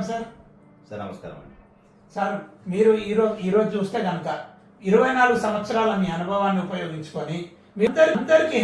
నమస్కారం sir. Sir నమస్కారం అండి. సార్ మీరు ఈరోజు ఈరోజు చూస్తే కనుక ఇరవై నాలుగు సంవత్సరాల మీ అనుభవాన్ని ఉపయోగించుకొని మీ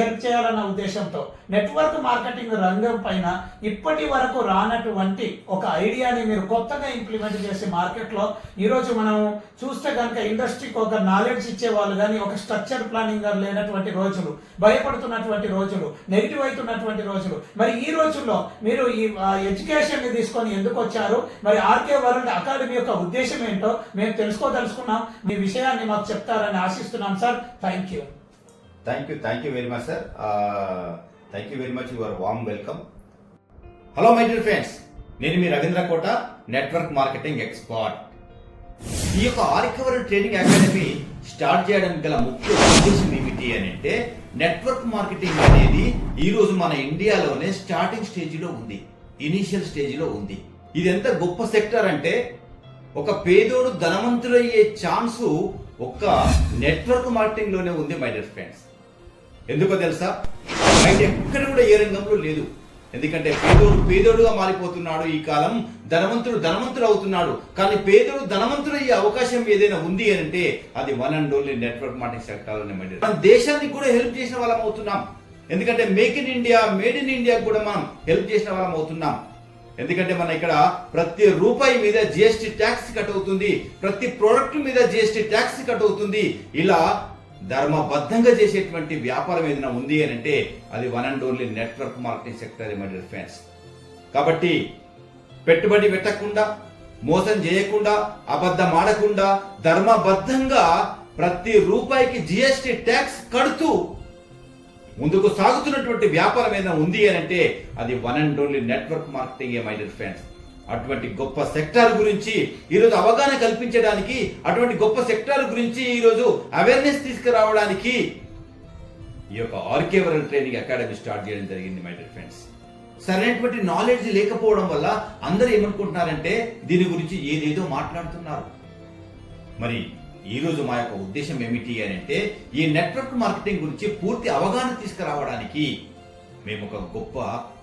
హెల్ప్ చేయాలన్న ఉద్దేశంతో నెట్వర్క్ మార్కెటింగ్ రంగం పైన ఇప్పటి వరకు రానటువంటి ఒక ఐడియాని మీరు కొత్తగా ఇంప్లిమెంట్ చేసి మార్కెట్లో ఈరోజు మనం చూస్తే కనుక ఇండస్ట్రీకి ఒక నాలెడ్జ్ ఇచ్చేవాళ్ళు కానీ ఒక స్ట్రక్చర్ ప్లానింగ్ లేనటువంటి రోజులు భయపడుతున్నటువంటి రోజులు నెగిటివ్ అవుతున్నటువంటి రోజులు. మరి ఈ రోజుల్లో మీరు ఈ ఎడ్యుకేషన్ని తీసుకొని ఎందుకు వచ్చారు? మరి ఆర్కే వరల్డ్ అకాడమీ యొక్క ఉద్దేశం ఏంటో మేము తెలుసుకోదలుచుకున్నాం. మీ విషయాన్ని మాకు చెప్తారని ఆశిస్తున్నాం sir. Thank you thank you thank you very much sir thank you very much your warm welcome hello my dear friends నేను మీ Ravindra Kota network marketing expert ఈ యొక్క ఆరికవరీ ట్రైనింగ్ అకాడమీ స్టార్ట్ చేయడానికి గల ముఖ్య ఉద్దేశం ఏమిటి అని అంటే నెట్వర్క్ మార్కెటింగ్ అనేది ఈరోజు మన ఇండియాలోనే స్టార్టింగ్ స్టేజ్లో ఉంది. ఇనీషియల్ స్టేజ్లో ఉంది. ఇది ఎంత గొప్ప సెక్టర్ అంటే ఒక పేదోడు ధనవంతుడయ్యే ఛాన్సు ఒక్క నెట్వర్క్ మార్కెటింగ్లోనే ఉంది మై డియర్ ఫ్రెండ్స్ ఎందుకో తెలుసా? బయట ఎక్కడ కూడా ఏ రంగంలో లేదు. ఎందుకంటే పేదోడు పేదోడుగా మారిపోతున్నాడు ఈ కాలం. ధనవంతుడు ధనవంతుడు అవుతున్నాడు. కానీ పేదోడు ధనవంతుడు అయ్యే అవకాశం ఏదైనా ఉంది అని అంటే అది one and only network marketing sector అనే మన దేశానికి కూడా హెల్ప్ చేసిన వాళ్ళం అవుతున్నాం. ఎందుకంటే make in India made in India కూడా మనం హెల్ప్ చేసిన వాళ్ళం అవుతున్నాం. ఎందుకంటే మన ఇక్కడ ప్రతి రూపాయి మీద జిఎస్టి ట్యాక్స్ కట్ అవుతుంది. ప్రతి ప్రోడక్ట్ మీద జిఎస్టి ట్యాక్స్ కట్ అవుతుంది. ఇలా ధర్మబద్ధంగా చేసేటువంటి వ్యాపారం ఏదైనా ఉంది అని అంటే అది one and only network marketing sector my friends కాబట్టి పెట్టుబడి పెట్టకుండా మోసం చేయకుండా అబద్ధం ఆడకుండా ధర్మబద్ధంగా ప్రతి రూపాయికి జిఎస్టి ట్యాక్స్ కడుతూ ముందుకు సాగుతున్నటువంటి వ్యాపారం ఏదైనా ఉంది అని అంటే అది one and only network marketing my dear friends అటువంటి గొప్ప సెక్టార్ గురించి ఈరోజు అవగాహన కల్పించడానికి అటువంటి గొప్ప సెక్టార్ గురించి ఈరోజు అవేర్నెస్ తీసుకురావడానికి ఈ యొక్క ఆర్కేవరల్ ట్రైనింగ్ అకాడమీ స్టార్ట్ చేయడం జరిగింది మై డియర్ ఫ్రెండ్స్ సరైనటువంటి నాలెడ్జ్ లేకపోవడం వల్ల అందరూ ఏమనుకుంటున్నారంటే దీని గురించి ఏదేదో మాట్లాడుతున్నారు. మరి ఈరోజు మా యొక్క ఉద్దేశం ఏమిటి అని అంటే ఈ నెట్వర్క్ మార్కెటింగ్ గురించి పూర్తి అవగాహన తీసుకురావడానికి మేము ఒక గొప్ప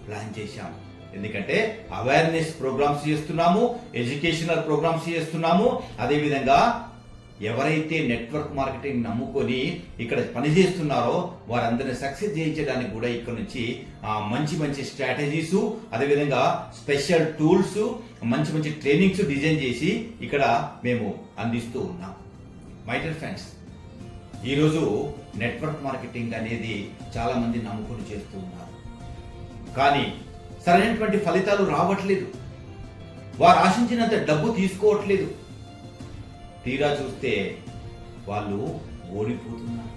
ప్లాన్ చేశాము. ఎందుకంటే అవేర్నెస్ ప్రోగ్రామ్స్ చేస్తున్నాము ఎడ్యుకేషనల్ ప్రోగ్రామ్స్ చేస్తున్నాము. అదేవిధంగా ఎవరైతే నెట్వర్క్ మార్కెటింగ్ నమ్ముకొని ఇక్కడ పనిచేస్తున్నారో వారందరిని సక్సెస్ చేయించడానికి కూడా ఇక్కడ నుంచి మంచి మంచి స్ట్రాటజీస్ అదేవిధంగా స్పెషల్ టూల్స్ మంచి మంచి ట్రైనింగ్స్ డిజైన్ చేసి ఇక్కడ మేము అందిస్తూ ఉన్నాం. మై డియర్ ఫ్రెండ్స్ ఈరోజు నెట్వర్క్ మార్కెటింగ్ అనేది చాలామంది నమ్ముకొని చేస్తూ ఉన్నారు. కానీ సరైనటువంటి ఫలితాలు రావట్లేదు. వారు ఆశించినంత డబ్బు తీసుకోవట్లేదు. తీరా చూస్తే వాళ్ళు ఓడిపోతున్నారు.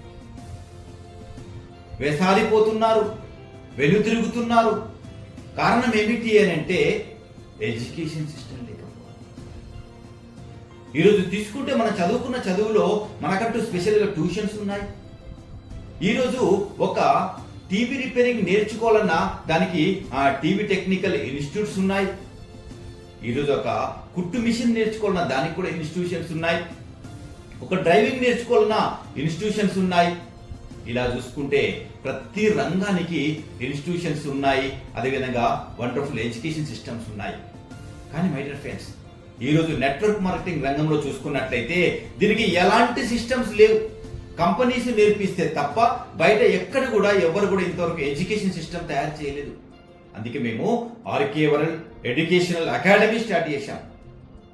వెసారిపోతున్నారు. వెనుతిరుగుతున్నారు. కారణం ఏమిటి అని అంటే ఎడ్యుకేషన్ సిస్టమ్ లేకపోవడం. ఈరోజు తీసుకుంటే మనం చదువుకున్న చదువులో మనకంటూ స్పెషల్గా ట్యూషన్స్ ఉన్నాయి. ఈరోజు ఒక టీవీ రిపేరింగ్ నేర్చుకోవాలన్నా దానికి ఆ టీవీ టెక్నికల్ ఇన్స్టిట్యూట్స్ ఉన్నాయి. ఈరోజు ఒక కుట్టు మిషన్ నేర్చుకోవాలన్నా దానికి కూడా ఇన్స్టిట్యూషన్స్ ఉన్నాయి. ఒక డ్రైవింగ్ నేర్చుకోవాలన్నా ఇన్స్టిట్యూషన్స్ ఉన్నాయి. ఇలా చూసుకుంటే ప్రతి రంగానికి ఇన్స్టిట్యూషన్స్ ఉన్నాయి. అదేవిధంగా వండర్ఫుల్ ఎడ్యుకేషన్ సిస్టమ్స్ ఉన్నాయి. కానీ మై డియర్ ఫ్రెండ్స్ ఈరోజు నెట్వర్క్ మార్కెటింగ్ రంగంలో చూసుకున్నట్లయితే దీనికి ఎలాంటి సిస్టమ్స్ లేవు. కంపెనీస్ నేర్పిస్తే తప్ప బయట ఎక్కడ కూడా ఎవరు కూడా ఇంతవరకు ఎడ్యుకేషన్ సిస్టమ్ తయారు చేయలేదు. అందుకే మేము RK world educational academy start చేశాం.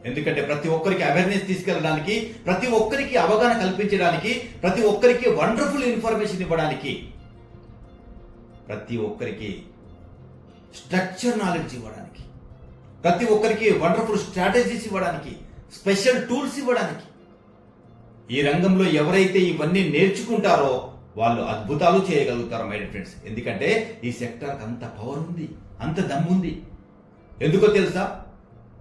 ఎందుకంటే ప్రతి ఒక్కరికి అవేర్నెస్ తీసుకెళ్ళడానికి ప్రతి ఒక్కరికి అవగాహన కల్పించడానికి ప్రతి ఒక్కరికి వండర్ఫుల్ ఇన్ఫర్మేషన్ ఇవ్వడానికి ప్రతి ఒక్కరికి స్ట్రక్చర్ నాలెడ్జ్ ఇవ్వడానికి ప్రతి ఒక్కరికి వండర్ఫుల్ స్ట్రాటజీస్ ఇవ్వడానికి స్పెషల్ టూల్స్ ఇవ్వడానికి ఈ రంగంలో ఎవరైతే ఇవన్నీ నేర్చుకుంటారో వాళ్ళు అద్భుతాలు చేయగలుగుతారు మై ఫ్రెండ్స్ ఎందుకంటే ఈ సెక్టర్కి అంత పవర్ ఉంది అంత దమ్ముంది ఎందుకో తెలుసా?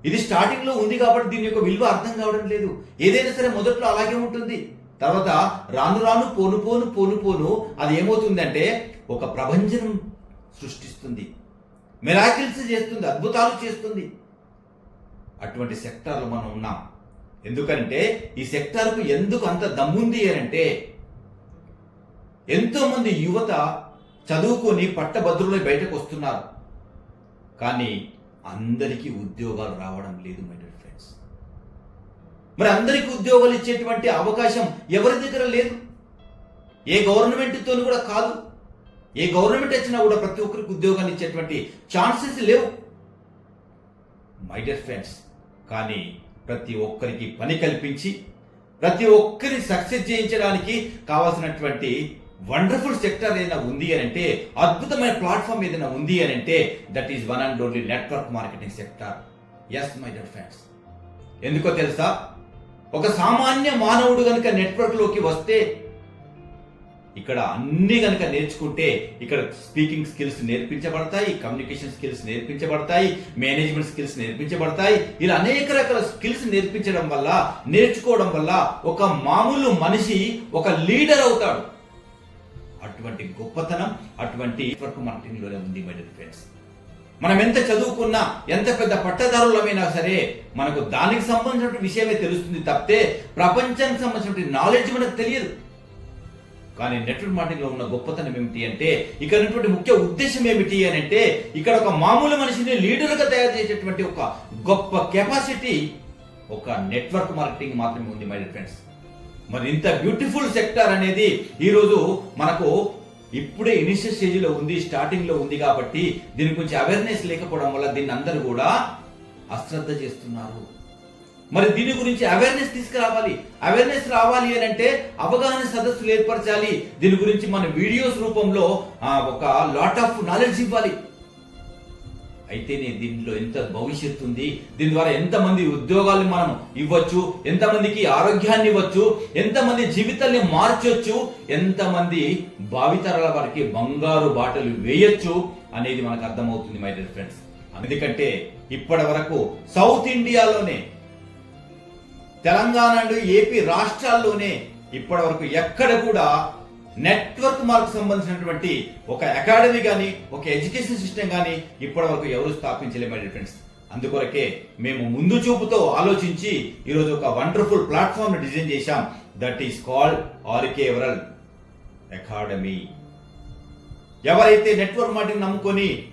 ఇది స్టార్టింగ్లో ఉంది కాబట్టి దీని యొక్క విలువ అర్థం కావడం లేదు. ఏదైనా సరే మొదట్లో అలాగే ఉంటుంది. తర్వాత రాను రాను పోను పోను పోను పోను అది ఏమవుతుందంటే ఒక ప్రభంజనం సృష్టిస్తుంది. మిరాకిల్స్ చేస్తుంది అద్భుతాలు చేస్తుంది. అటువంటి సెక్టార్లో మనం ఉన్నాం. ఎందుకంటే ఈ సెక్టార్కు ఎందుకు అంత దమ్ముంది అని అంటే ఎంతోమంది యువత చదువుకొని పట్టభద్రులై బయటకు వస్తున్నారు. కానీ అందరికీ ఉద్యోగాలు రావడం లేదు మై డియర్ ఫ్రెండ్స్ మరి అందరికీ ఉద్యోగాలు ఇచ్చేటువంటి అవకాశం ఎవరి దగ్గర లేదు? ఏ గవర్నమెంట్తో కూడా కాదు. ఏ గవర్నమెంట్ వచ్చినా కూడా ప్రతి ఒక్కరికి ఉద్యోగాలు ఇచ్చేటువంటి ఛాన్సెస్ లేవు. మై డియర్ ఫ్రెండ్స్ కానీ ప్రతి ఒక్కరికి పని కల్పించి ప్రతి ఒక్కరి సక్సెస్ చేయించడానికి కావాల్సినటువంటి వండర్ఫుల్ సెక్టర్ ఏదైనా ఉంది అని అంటే అద్భుతమైన ప్లాట్ఫామ్ ఏదైనా ఉంది అని అంటే that is one and only network marketing sector yes my dear friends ఎందుకో తెలుసా? ఒక సామాన్య మానవుడు కనుక నెట్వర్క్లోకి వస్తే ఇక్కడ అన్ని కనుక నేర్చుకుంటే ఇక్కడ స్పీకింగ్ స్కిల్స్ నేర్పించబడతాయి కమ్యూనికేషన్ స్కిల్స్ నేర్పించబడతాయి మేనేజ్మెంట్ స్కిల్స్ నేర్పించబడతాయి. ఇలా అనేక రకాల స్కిల్స్ నేర్పించడం వల్ల నేర్చుకోవడం వల్ల ఒక మామూలు మనిషి ఒక లీడర్ అవుతాడు. అటువంటి గొప్పతనం అటువంటి మన టీంలోనే ఉంది మై ఫ్రెండ్స్ మనం ఎంత చదువుకున్నా ఎంత పెద్ద పట్టదారులమైనా సరే మనకు దానికి సంబంధించిన విషయమే తెలుస్తుంది తప్పితే ప్రపంచానికి సంబంధించిన నాలెడ్జ్ మనకు తెలియదు. కానీ నెట్వర్క్ మార్కెటింగ్లో ఉన్న గొప్పతనం ఏమిటి అంటే ఇక్కడ ఉన్నటువంటి ముఖ్య ఉద్దేశం ఏమిటి అని అంటే ఇక్కడ ఒక మామూలు మనిషిని లీడర్గా తయారు చేసేటువంటి ఒక గొప్ప కెపాసిటీ ఒక నెట్వర్క్ మార్కెటింగ్ మాత్రమే ఉంది మై ఫ్రెండ్స్ మరి ఇంత బ్యూటిఫుల్ సెక్టర్ అనేది ఈరోజు మనకు ఇప్పుడే ఇనిషియల్ స్టేజ్లో ఉంది స్టార్టింగ్లో ఉంది కాబట్టి దీని గురించి అవేర్నెస్ లేకపోవడం వల్ల దీన్ని అందరూ కూడా అశ్రద్ధ చేస్తున్నారు. మరి దీని గురించి అవేర్నెస్ తీసుకురావాలి. అవేర్నెస్ రావాలి అని అంటే అవగాహన సదస్సులు ఏర్పరచాలి. దీని గురించి మన వీడియోస్ రూపంలో ఒక లాట్ ఆఫ్ నాలెడ్జ్ ఇవ్వాలి. అయితేనే దీంట్లో ఎంత భవిష్యత్తు ఉంది? దీని ద్వారా ఎంతమంది ఉద్యోగాలు మనం ఇవ్వచ్చు? ఎంతమందికి ఆరోగ్యాన్ని ఇవ్వచ్చు? ఎంతమంది జీవితాల్ని మార్చొచ్చు? ఎంతమంది భావితరాల వారికి బంగారు బాటలు వేయొచ్చు? అనేది మనకు అర్థమవుతుంది మై డియర్ ఫ్రెండ్స్ ఎందుకంటే ఇప్పటి వరకు సౌత్ ఇండియాలోనే తెలంగాణ అండ్ ఏపీ రాష్ట్రాల్లోనే ఇప్పటి వరకు ఎక్కడ కూడా నెట్వర్క్ మార్క్ సంబంధించినటువంటి ఒక అకాడమీ కానీ ఒక ఎడ్యుకేషన్ సిస్టమ్ కానీ ఇప్పటి వరకు ఎవరు స్థాపించలేము ఫ్రెండ్స్ అందుకొరకే మేము ముందు చూపుతో ఆలోచించి ఈరోజు ఒక వండర్ఫుల్ ప్లాట్ఫామ్ డిజైన్ చేశాం. That is called RK world academy ఎవరైతే నెట్వర్క్ మార్కెటింగ్ నమ్ముకొని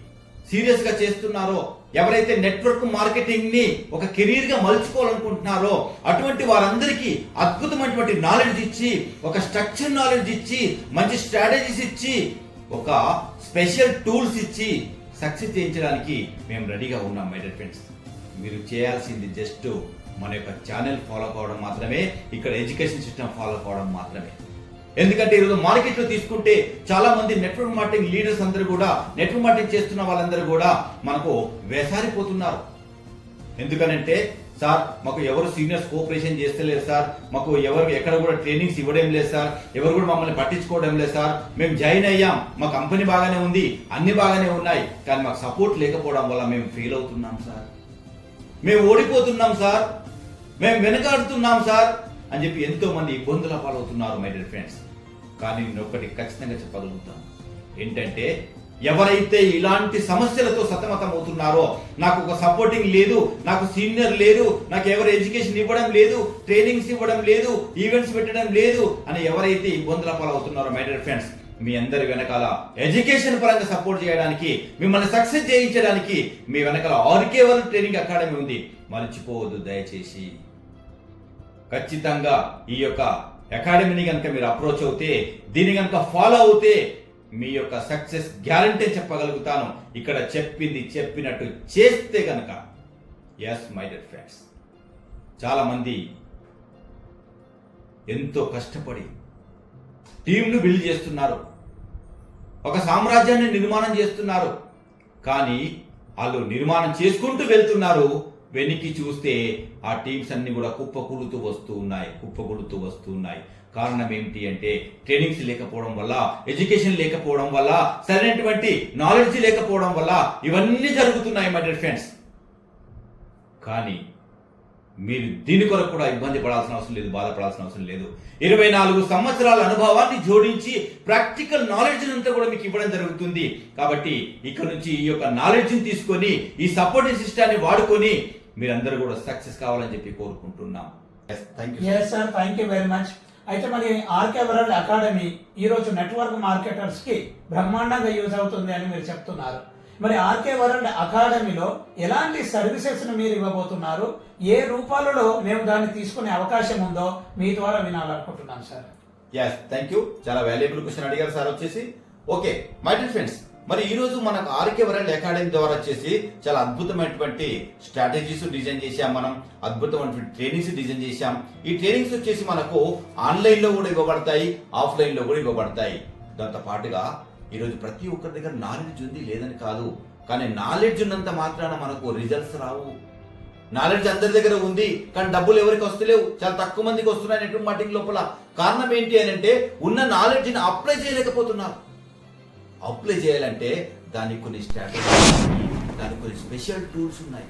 సీరియస్గా చేస్తున్నారో ఎవరైతే నెట్వర్క్ మార్కెటింగ్ని ఒక కెరీర్గా మలుచుకోవాలనుకుంటున్నారో అటువంటి వారందరికీ అద్భుతమైనటువంటి నాలెడ్జ్ ఇచ్చి ఒక స్ట్రక్చర్ నాలెడ్జ్ ఇచ్చి మంచి స్ట్రాటజీస్ ఇచ్చి ఒక స్పెషల్ టూల్స్ ఇచ్చి సక్సెస్ చేయించడానికి మేము రెడీగా ఉన్నాం మై డియర్ ఫ్రెండ్స్ మీరు చేయాల్సింది జస్ట్ మన యొక్క ఛానల్ ఫాలో కావడం మాత్రమే ఇక్కడ ఎడ్యుకేషన్ సిస్టమ్ ఫాలో కావడం మాత్రమే. ఎందుకంటే ఈరోజు మార్కెట్లో తీసుకుంటే చాలా మంది నెట్వర్క్ మార్కెటింగ్ లీడర్స్ అందరూ కూడా నెట్వర్క్ మార్కెటింగ్ చేస్తున్న వాళ్ళందరూ కూడా మనకు వేసారిపోతున్నారు. ఎందుకనంటే సార్ మాకు ఎవరు సీనియర్స్ కోఆపరేషన్ చేస్తలేదు సార్ మాకు ఎవరు ఎక్కడ కూడా ట్రైనింగ్స్ ఇవ్వడం లేదు సార్ ఎవరు కూడా మమ్మల్ని పట్టించుకోవడం లేదు సార్ మేము జాయిన్ అయ్యాం మా కంపెనీ బాగానే ఉంది అన్ని బాగానే ఉన్నాయి కానీ మాకు సపోర్ట్ లేకపోవడం వల్ల మేము ఫెయిల్ అవుతున్నాం సార్. మేము ఓడిపోతున్నాం సార్ మేము వెనకాడుతున్నాం సార్ అని చెప్పి ఎంతో మంది ఇబ్బందుల పాలవుతున్నారు మై డియర్ ఫ్రెండ్స్. కానీ నేను ఒకటి ఖచ్చితంగా చెప్పగలుగుతాను. ఏంటంటే ఎవరైతే ఇలాంటి సమస్యలతో సతమతం అవుతున్నారో నాకు ఒక సపోర్టింగ్ లేదు నాకు సీనియర్ లేదు నాకు ఎవరు ఎడ్యుకేషన్ ఇవ్వడం లేదు ట్రైనింగ్స్ ఇవ్వడం లేదు ఈవెంట్స్ పెట్టడం లేదు అని ఎవరైతే ఇబ్బందుల పాలవుతున్నారో మై డియర్ ఫ్రెండ్స్ మీ అందరి వెనకాల ఎడ్యుకేషన్ పరంగా సపోర్ట్ చేయడానికి మిమ్మల్ని సక్సెస్ చేయించడానికి మీ వెనకాల ఆర్కే వరల్డ్ ట్రైనింగ్ అకాడమీ ఉంది. మర్చిపోవద్దు దయచేసి. ఖచ్చితంగా ఈ యొక్క అకాడమీని కనుక మీరు అప్రోచ్ అవుతే దీన్ని కనుక ఫాలో అవుతే మీ యొక్క సక్సెస్ గ్యారంటీ చెప్పగలుగుతాను. ఇక్కడ చెప్పింది చెప్పినట్టు చేస్తే కనుక ఎస్ మై డెడ్ ఫ్రెండ్స్ చాలామంది ఎంతో కష్టపడి టీంను బిల్డ్ చేస్తున్నారు. ఒక సామ్రాజ్యాన్ని నిర్మాణం చేస్తున్నారు. కానీ వాళ్ళు నిర్మాణం చేసుకుంటూ వెళ్తున్నారు. వెనక్కి చూస్తే ఆ టీమ్స్ అన్ని కూడా కుప్పకూలుతూ వస్తూ ఉన్నాయి కుప్పకూలుతూ వస్తూ ఉన్నాయి. కారణం ఏమిటి అంటే ట్రైనింగ్స్ లేకపోవడం వల్ల ఎడ్యుకేషన్ లేకపోవడం వల్ల సరైనటువంటి నాలెడ్జ్ లేకపోవడం వల్ల ఇవన్నీ జరుగుతున్నాయి మై డియర్ ఫ్రెండ్స్ కానీ మీరు దీని కొరకు కూడా ఇబ్బంది పడాల్సిన అవసరం లేదు బాధపడాల్సిన అవసరం లేదు. ఇరవై నాలుగు సంవత్సరాల అనుభవాన్ని జోడించి ప్రాక్టికల్ నాలెడ్జ్ అంతా కూడా మీకు ఇవ్వడం జరుగుతుంది. కాబట్టి ఇక్కడ నుంచి ఈ యొక్క నాలెడ్జ్ని తీసుకొని ఈ సపోర్టింగ్ సిస్టాన్ని వాడుకొని మీరందరూ కూడా సక్సెస్ కావాలని చెప్పి కోరుకుంటున్నాం. Thank you yes sir thank you very much అయితే మరి ఆర్కే వరల్డ్ అకాడమీ ఈరోజు నెట్వర్క్ మార్కెటర్స్కి బ్రహ్మాండంగా యూజ్ అవుతుంది అని మీరు చెప్తున్నారు. మరి ఆర్కే వరల్డ్ అకాడమీలో ఎలాంటి సర్వీసెస్ను మీరు ఇవ్వబోతున్నారు? ఏ రూపాలలో మేము దాన్ని తీసుకునే అవకాశం ఉందో మీ ద్వారా వినాలనుకుంటున్నాం సార్. ఎస్ థ్యాంక్ యూ చాలా వాల్యుబుల్ క్వశ్చన్ అడిగారు సార్ వచ్చేసి. ఓకే మై డియర్ ఫ్రెండ్స్ మరి ఈ రోజు మనకు ఆర్కే వరల్డ్ అకాడమీ ద్వారా వచ్చేసి చాలా అద్భుతమైనటువంటి స్ట్రాటజీస్ డిజైన్ చేశాం మనం అద్భుతమైనటువంటి ట్రైనింగ్స్ డిజైన్ చేశాం. ఈ ట్రైనింగ్స్ వచ్చేసి మనకు ఆన్లైన్లో కూడా ఇవ్వబడతాయి ఆఫ్లైన్లో కూడా ఇవ్వబడతాయి. దాంతో పాటుగా ఈరోజు ప్రతి ఒక్కరి దగ్గర నాలెడ్జ్ ఉంది లేదని కాదు. కానీ నాలెడ్జ్ ఉన్నంత మాత్రాన మనకు రిజల్ట్స్ రావు. నాలెడ్జ్ అందరి దగ్గర ఉంది కానీ డబ్బులు ఎవరికి వస్తలేవు? చాలా తక్కువ మందికి వస్తున్నాయి నెట్వర్క్ మార్కెటింగ్ లోపల కారణం ఏంటి అని అంటే ఉన్న నాలెడ్జ్ని అప్లై చేయలేకపోతున్నారు. అప్లై చేయాలంటే దానికి కొన్ని స్ట్రాటజీ దానికి కొన్ని స్పెషల్ టూల్స్ ఉన్నాయి.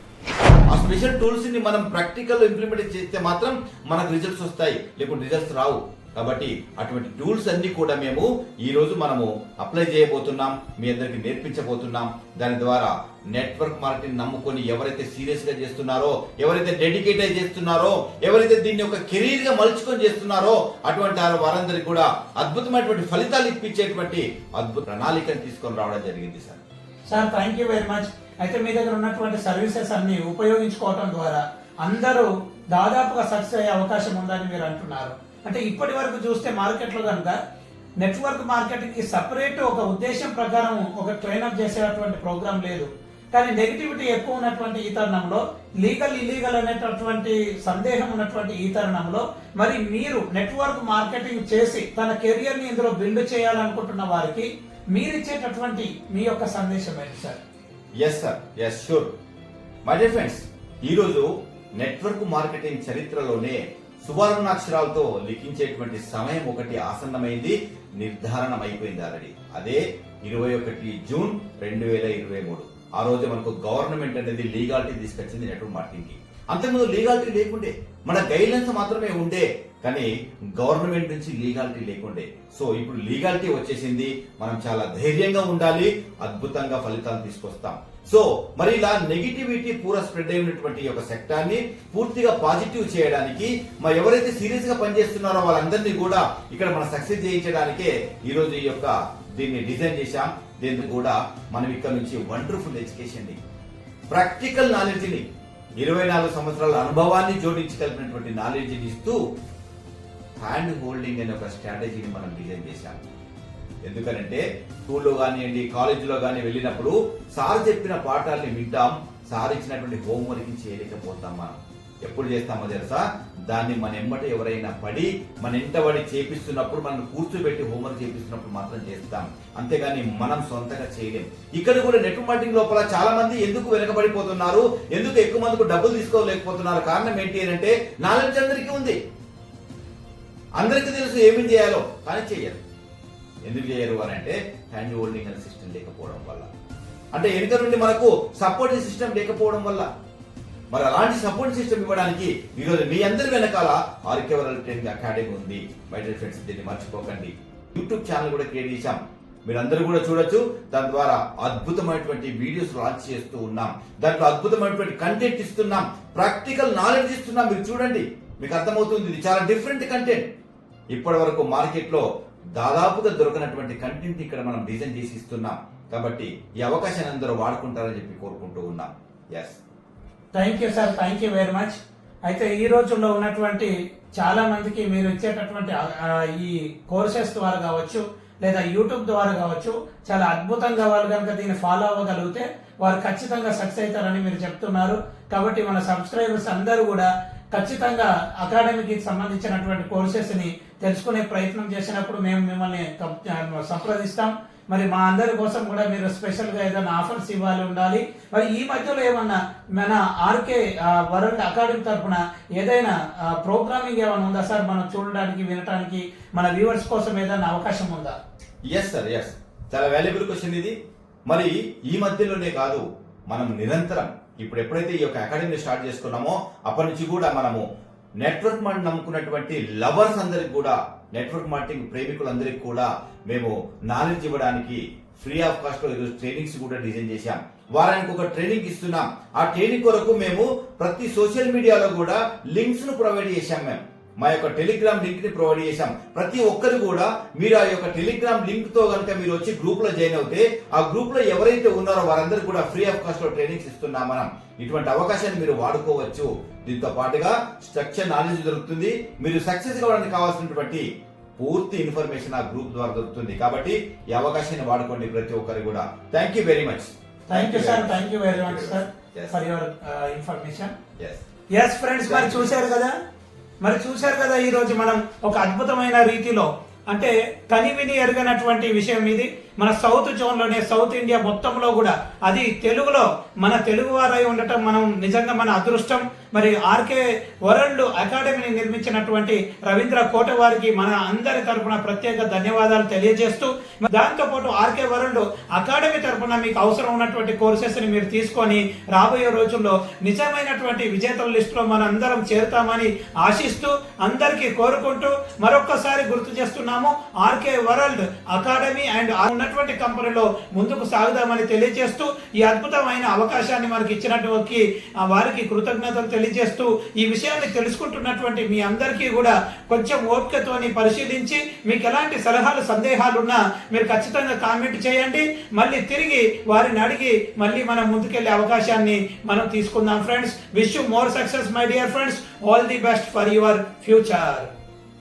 ఆ స్పెషల్ టూల్స్ని మనం ప్రాక్టికల్ ఇంప్లిమెంట్ చేస్తే మాత్రం మనకు రిజల్ట్స్ వస్తాయి. లేకుంటే రిజల్ట్స్ రావు. కాబట్టి అటువంటి టూల్స్ అన్ని కూడా మేము ఈ రోజు మనము అప్లై చేయబోతున్నాం మీ అందరికి నేర్పించబోతున్నాం. దాని ద్వారా నెట్వర్క్ మార్కెటింగ్ నమ్ముకొని ఎవరైతే సీరియస్గా చేస్తున్నారో ఎవరైతే డెడికేట్ అయి చేస్తున్నారో ఎవరైతే దీన్ని ఒక కెరీర్గా మలుచుకొని చేస్తున్నారో అటువంటి వారందరికీ కూడా అద్భుతమైనటువంటి ఫలితాలు ఇప్పించేటువంటి అద్భుత ప్రణాళికను తీసుకొని రావడం జరిగింది sir. Sir thank you very much అయితే మీ దగ్గర ఉన్నటువంటి సర్వీసెస్ అన్ని ఉపయోగించుకోవటం ద్వారా అందరూ దాదాపుగా సక్సెస్ అయ్యే అవకాశం ఉందని మీరు అంటున్నారు. అంటే ఇప్పటి వరకు చూస్తే మార్కెట్లో కనుక నెట్వర్క్ మార్కెటింగ్కి సపరేట్ ఒక ఉద్దేశం ప్రకారం ఒక ట్రైనప్ చేసేటటువంటి ప్రోగ్రామ్ లేదు. కానీ నెగిటివిటీ ఎక్కువ ఉన్నటువంటి ఈ తరుణంలో లీగల్ ఇల్లీగల్ అనేటటువంటి సందేహం ఉన్నటువంటి ఈ తరుణంలో మరి మీరు నెట్వర్క్ మార్కెటింగ్ చేసి తన కెరియర్ని ఇందులో బిల్డ్ చేయాలనుకుంటున్న వారికి మీరు ఇచ్చేటటువంటి మీ యొక్క సందేశం ఏంటి sir? Yes sir yes sure my dear friends ఈరోజు నెట్వర్క్ మార్కెటింగ్ చరిత్రలోనే సువర్ణాక్షరాలతో లిఖించేటువంటి సమయం ఒకటి ఆసన్నమైంది నిర్ధారణమైపోయింది ఆల్రెడీ. అదే ఇరవై ఒకటి జూన్ రెండు వేల ఇరవై మూడు. ఆ రోజు మనకు గవర్నమెంట్ అనేది లీగాలిటీ తీసుకొచ్చింది నెట్వర్క్ మార్కెటింగ్కి అంతకుముందు లీగాలిటీ లేకుండే మన గైడ్లైన్స్ మాత్రమే ఉండే కానీ గవర్నమెంట్ నుంచి లీగాలిటీ లేకుండే. సో ఇప్పుడు లీగాలిటీ వచ్చేసింది మనం చాలా ధైర్యంగా ఉండాలి అద్భుతంగా ఫలితాలు తీసుకొస్తాం. సో మరి ఇలా నెగిటివిటీ పూర స్ప్రెడ్ అయినటువంటి యొక్క సెక్టార్ని పూర్తిగా పాజిటివ్ చేయడానికి మరి ఎవరైతే సీరియస్గా పనిచేస్తున్నారో వాళ్ళందరినీ కూడా ఇక్కడ మనం సక్సెస్ చేయించడానికే ఈ రోజు ఈ యొక్క దీన్ని డిజైన్ చేశాం. దీన్ని కూడా మనం ఇక్కడ నుంచి వండర్ఫుల్ ఎడ్యుకేషన్ని ప్రాక్టికల్ నాలెడ్జ్ని ఇరవై నాలుగు సంవత్సరాల అనుభవాన్ని జోడించి కలిపినటువంటి నాలెడ్జ్ని ఇస్తూ హ్యాండ్ హోల్డింగ్ అనే ఒక స్ట్రాటజీని మనం డిజైన్ చేశాం. ఎందుకనంటే స్కూల్లో కానివ్వండి కాలేజీలో కానీ వెళ్ళినప్పుడు సార్ చెప్పిన పాఠాలని వింటాం. సార్ ఇచ్చినటువంటి హోంవర్క్ చేయలేకపోతాం మనం. ఎప్పుడు చేస్తామో తెలుసా? దాన్ని మన ఎంబట ఎవరైనా పడి మన ఇంటబడి చేపిస్తున్నప్పుడు మనం కూర్చోబెట్టి హోంవర్క్ చేపిస్తున్నప్పుడు మాత్రం చేస్తాం. అంతేగాని మనం సొంతంగా చేయలేం. ఇక్కడ కూడా నెట్ మార్టింగ్ లోపల చాలా మంది ఎందుకు వెనకబడిపోతున్నారు? ఎందుకు ఎక్కువ మందికి డబ్బులు తీసుకోలేకపోతున్నారు? కారణం ఏంటి అంటే నాలెడ్జ్ అందరికీ ఉంది. అందరికీ తెలుసు ఏమేం చేయాలో కానీ చేయాలి ఎందుకు చేయరు అని అంటే హ్యాండ్ హోల్డింగ్ అనే సిస్టమ్ లేకపోవడం వల్ల. అంటే వెనుక నుండి మనకు సపోర్ట్ సిస్టమ్ లేకపోవడం వల్ల. మరి అలాంటి సపోర్ట్ సిస్టమ్ ఇవ్వడానికి ఈరోజు మీ అందరి వెనకాల ఆర్కేవరల్ ట్రైనింగ్ అకాడమీ ఉంది. మై డియర్ ఫ్రెండ్స్ దీన్ని మర్చిపోకండి. యూట్యూబ్ ఛానల్ కూడా క్రియేట్ చేశాం. మీరందరూ కూడా చూడొచ్చు. దాని ద్వారా అద్భుతమైనటువంటి వీడియోస్ లాంచ్ చేస్తూ ఉన్నాం. దాంట్లో అద్భుతమైనటువంటి కంటెంట్ ఇస్తున్నాం. ప్రాక్టికల్ నాలెడ్జ్ ఇస్తున్నాం. మీరు చూడండి. మీకు అర్థమవుతుంది. ఇది చాలా డిఫరెంట్ కంటెంట్ ఇప్పటి వరకు మార్కెట్లో దాదాపుగా దొరకనటువంటి కంటెంట్ ఇక్కడ మనం డిజైన్ చేసి ఇస్తున్నాం. కాబట్టి ఈ అవకాశాన్ని అందరూ వాడుకుంటారని చెప్పి కోరుకుంటూ ఉన్నాం. Yes thank you sir thank you very much అయితే ఈ రోజుల్లో ఉన్నటువంటి చాలా మందికి మీరు ఇచ్చేటటువంటి ఈ కోర్సెస్ ద్వారా కావచ్చు లేదా యూట్యూబ్ ద్వారా కావచ్చు చాలా అద్భుతంగా వాళ్ళు కనుక దీన్ని ఫాలో అవ్వగలిగితే వారు ఖచ్చితంగా సక్సెస్ అవుతారని మీరు చెప్తున్నారు. కాబట్టి మన సబ్స్క్రైబర్స్ అందరూ కూడా ఖచ్చితంగా అకాడమీకి సంబంధించినటువంటి కోర్సెస్ని తెలుసుకునే ప్రయత్నం చేసినప్పుడు మేము మిమ్మల్ని సంప్రదిస్తాం. మరి మా అందరి కోసం కూడా మీరు స్పెషల్గా ఏదైనా ఆఫర్స్ ఇవ్వాలి ఉండాలి. మరి ఈ మధ్యలో ఏమన్నా మన ఆర్కే వరల్డ్ అకాడమీ తరఫున ఏదైనా ప్రోగ్రామింగ్ ఏమైనా ఉందా సార్? మనం చూడడానికి వినడానికి మన వ్యూవర్స్ కోసం ఏదైనా అవకాశం ఉందా? ఎస్ సార్ ఎస్ చాలా వాల్యుబుల్ క్వశ్చన్ ఇది. మరి ఈ మధ్యలోనే కాదు మనం నిరంతరం ఇప్పుడు ఎప్పుడైతే ఈ యొక్క అకాడమీ స్టార్ట్ చేసుకున్నామో అప్పటి నుంచి కూడా మనము నెట్వర్క్ మార్కెట్ నమ్ముకున్నటువంటి లవర్స్ అందరికి కూడా నెట్వర్క్ మార్కెటింగ్ ప్రేమికులందరికీ కూడా మేము నాలెడ్జ్ ఇవ్వడానికి ఫ్రీ ఆఫ్ కాస్ట్లో ఈరోజు ట్రైనింగ్స్ కూడా డిజైన్ చేశాం. వారానికి ఒక ట్రైనింగ్ ఇస్తున్నాం. ఆ ట్రైనింగ్ కొరకు మేము ప్రతి సోషల్ మీడియాలో కూడా లింక్స్ను ప్రొవైడ్ చేశాం మేము మా యొక్క టెలిగ్రామ్ లింక్ని ప్రొవైడ్ చేశాం. ప్రతి ఒక్కరు కూడా మీరు ఆ యొక్క టెలిగ్రామ్ లింక్తో కనుక మీరు వచ్చి గ్రూప్లో జాయిన్ అవుతే ఆ గ్రూప్లో ఎవరైతే ఉన్నారో వారందరూ కూడా ఫ్రీ ఆఫ్ కాస్ట్లో ట్రైనింగ్స్ ఇస్తున్నాం మనం. ఇటువంటి అవకాశాన్ని మీరు వాడుకోవచ్చు. దీంతో పాటుగా స్ట్రక్చర్ నాలెడ్జ్ దొరుకుతుంది. మీరు సక్సెస్ కావడానికి కావాల్సినటువంటి పూర్తి ఇన్ఫర్మేషన్ ఆ గ్రూప్ ద్వారా దొరుకుతుంది. కాబట్టి ఈ అవకాశాన్ని వాడుకోండి ప్రతి ఒక్కరు కూడా. Thank you very much thank you sir thank you very much sir. For your information yes friends మరి చూశారు కదా? మరి చూశారు కదా ఈరోజు మనం ఒక అద్భుతమైన రీతిలో అంటే కనివిని ఎరగనటువంటి విషయం ఇది. మన సౌత్ జోన్లోనే సౌత్ ఇండియా మొత్తంలో కూడా అది తెలుగులో మన తెలుగు వారై ఉండటం మనం నిజంగా మన అదృష్టం. మరి ఆర్కే వరల్డ్ అకాడమీని నిర్మించినటువంటి రవీంద్ర కోట వారికి మన అందరి తరపున ప్రత్యేక ధన్యవాదాలు తెలియజేస్తూ దాంతోపాటు ఆర్కే వరల్డ్ అకాడమీ తరపున మీకు అవసరం ఉన్నటువంటి కోర్సెస్ని మీరు తీసుకొని రాబోయే రోజుల్లో నిజమైనటువంటి విజేతల లిస్టులో మన అందరం చేరుతామని ఆశిస్తూ అందరికీ కోరుకుంటూ మరొక్కసారి గుర్తు చేస్తున్నాము ఆర్కే వరల్డ్ అకాడమీ అండ్ ఉన్నటువంటి కంపెనీలో ముందుకు సాగుదామని తెలియజేస్తూ ఈ అద్భుతమైన అవకాశాన్ని మనకి ఇచ్చినటువంటి ఆ వారికి కృతజ్ఞతలు తెలియజేస్తూ ఈ విషయాన్ని తెలుసుకుంటున్నటువంటి మీ అందరికీ కూడా కొంచెం ఓపికతోని పరిశీలించి మీకు ఎలాంటి సలహాలు సందేహాలు ఉన్నా మీరు ఖచ్చితంగా కామెంట్ చేయండి. మళ్ళీ తిరిగి వారిని అడిగి మళ్ళీ మనం ముందుకెళ్ళే అవకాశాన్ని మనం తీసుకుందాం friends. Wish you more success my dear friends. All the best for your future.